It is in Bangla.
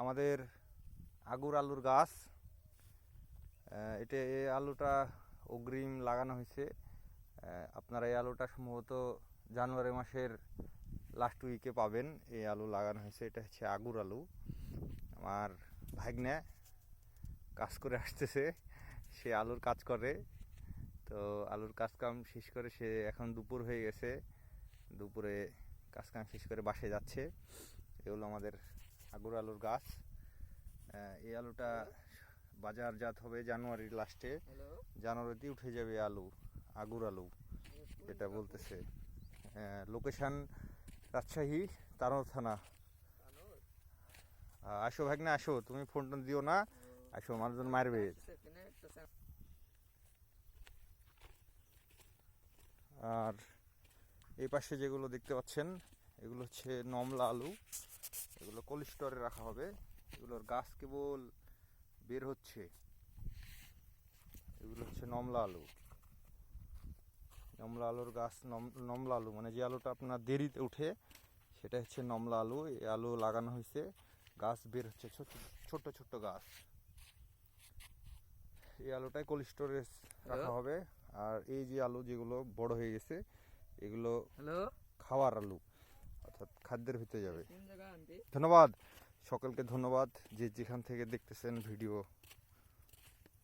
আমাদের আগুর আলুর গাছ। এটা এই আলুটা অগ্রিম লাগানো হয়েছে। আপনারা এই আলুটা সম্ভবত জানুয়ারি মাসের লাস্ট উইকে পাবেন। এই আলু লাগানো হয়েছে, এটা হচ্ছে আগুর আলু। আমার ভাগ্নে কাজ করে আসতেছে, সে আলুর কাজ করে। তো আলুর কাজ কাম শেষ করে সে এখন দুপুর হয়ে গেছে। দুপুরে কাজ কাম শেষ করে বাসে যাচ্ছে। এগুলো আমাদের আগুর আলুর গাছ। এই আলুটা বাজারজাত হবে জানুয়ারির লাস্টে জানুয়ারিতে উঠে যাবে আলু আগুর আলু এটা বলতেছে। লোকেশন রাজশাহী তারর থানা। আসো ভাগ্নে আসো। তুমি ফোন টোন দিও না। আসো মানুষজন মারবে। আর এই পাশে যেগুলো দেখতে পাচ্ছেন এগুলো হচ্ছে নমলা আলু। এগুলো কোল্ড স্টোরে রাখা হবে। এগুলোর গাছ কেবল বের হচ্ছে। এগুলো হচ্ছে নমলা আলু। নমলা আলুর গাছ নম- নমলা আলু মানে যে আলুটা আপনার দেরিতে উঠে সেটা হচ্ছে নমলা আলু। এই আলু লাগানো হয়েছে। গাছ বের হচ্ছে। ছোট ছোট গাছ। এই আলুটাই কোল্ড স্টোরেজ রাখা হবে। আর এই যে আলু যেগুলো বড় হয়ে গেছে এগুলো খাওয়ার আলু। খাদ্যের ভিতরে যাবে। ধন্যবাদ। সকলকে ধন্যবাদ যে যেখান থেকে দেখতেছেন ভিডিও।